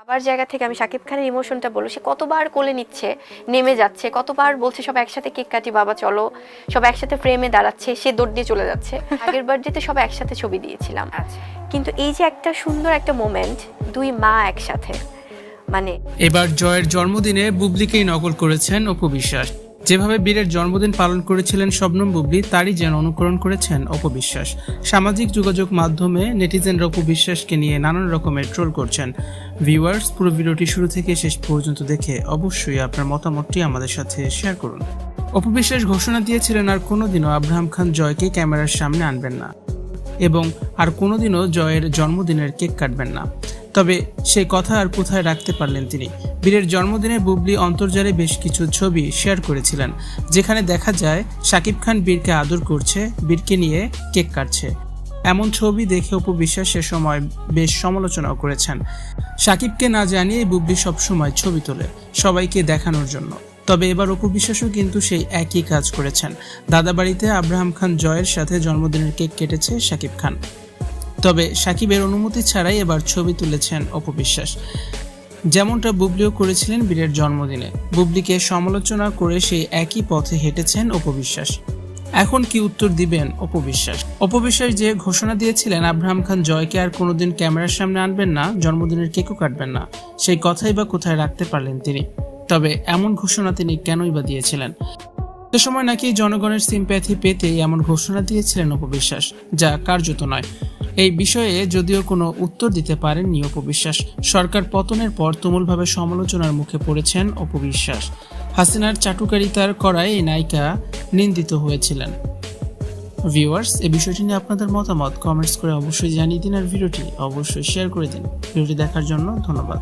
বাবার জায়গা থেকে আমি শাকিব খানের ইমোশনটা বলো সে কতবার কোলে নিচ্ছে নেমে যাচ্ছে কতবার বলছে সব একসাথে কেক কাটি বাবা চলো সব একসাথে ফ্রেমে দাঁড়াচ্ছে সে দৌড় দিয়ে চলে যাচ্ছে। আগের বার্থডেতে সব একসাথে ছবি দিয়েছিলাম। আচ্ছা। কিন্তু এই যে একটা সুন্দর একটা মোমেন্ট দুই মা একসাথে মানে এবার জয়ের জন্মদিনে বুবলিকেই নকল করেছেন অপু বিশ্বাস। যেভাবে বীরের জন্মদিন পালন করেছিলেন শবনম বুবলি, তারই যেন অনুকরণ করেছেন অপবিশ্বাস সামাজিক যোগাযোগ মাধ্যমে নেটিজেনরা অপু বিশ্বাসকে নিয়ে নানান রকমের ট্রোল করছেন। ভিউয়ার্স, পুরো ভিডিওটি শুরু থেকে শেষ পর্যন্ত দেখে অবশ্যই আপনার মতামতটি আমাদের সাথে শেয়ার করুন। অপবিশ্বাস ঘোষণা দিয়েছিলেন, আর কোনোদিনও আব্রাহাম খান জয়কে ক্যামেরার সামনে আনবেন না এবং আর কোনোদিনও জয়ের জন্মদিনের কেক কাটবেন না। তবে সেই কথা আর কোথায় রাখতে পারলেন তিনি? বীরের জন্মদিনে বুবলি অন্তর্জালে বেশ কিছু ছবি শেয়ার করেছিলেন, যেখানে দেখা যায় শাকিব খান বীরকে আদর করছে, বীরকে নিয়ে কেক কাটছে। এমন ছবি দেখে অপু বিশ্বাস সে সময় বেশ সমালোচনাও করেছেন। শাকিবকে না জানিয়ে বুবলি সবসময় ছবি তোলে, সবাইকে দেখানোর জন্য। তবে এবার অপু বিশ্বাসও কিন্তু সেই একই কাজ করেছেন। দাদাবাড়িতে আব্রাহাম খান জয়ের সাথে জন্মদিনের কেক কেটেছে শাকিব খান। তবে সাকিবের অনুমতি ছাড়াই এবার ছবি তুলেছেন অপু বিশ্বাস যেমনটা বুবলিও করেছিলেন বীরের জন্মদিনে। বুবলিকে সমালোচনা করে সেই একই পথে হেঁটেছেন অপু বিশ্বাস এখন কি উত্তর দিবেন অপবিশ্বাস? অপবিশ্বাস যে ঘোষণা দিয়েছিলেন আব্রাহাম খান জয়কে আর কোনোদিন ক্যামেরার সামনে আনবেন না, জন্মদিনের কেকও কাটবেন না, সেই কথাই বা কোথায় রাখতে পারলেন তিনি। তবে এমন ঘোষণা তিনি কেনই বা দিয়েছিলেন? সে সময় নাকি জনগণের সিম্প্যাথি পেতেই এমন ঘোষণা দিয়েছিলেন অপবিশ্বাস, যা কার্যত নয়। এই বিষয়ে যদিও কোনো উত্তর দিতে পারেননি অপবিশ্বাস, সরকার পতনের পর তুমুলভাবে সমালোচনার মুখে পড়েছেন অপবিশ্বাস। হাসিনার চাটুকারিতার করায় এই নায়িকা নিন্দিত হয়েছিলেন। ভিউয়ার্স এই বিষয়টি নিয়ে আপনাদের মতামত কমেন্টস করে অবশ্যই জানিয়ে দিন আর ভিডিওটি অবশ্যই শেয়ার করে দিন। ভিডিওটি দেখার জন্য ধন্যবাদ।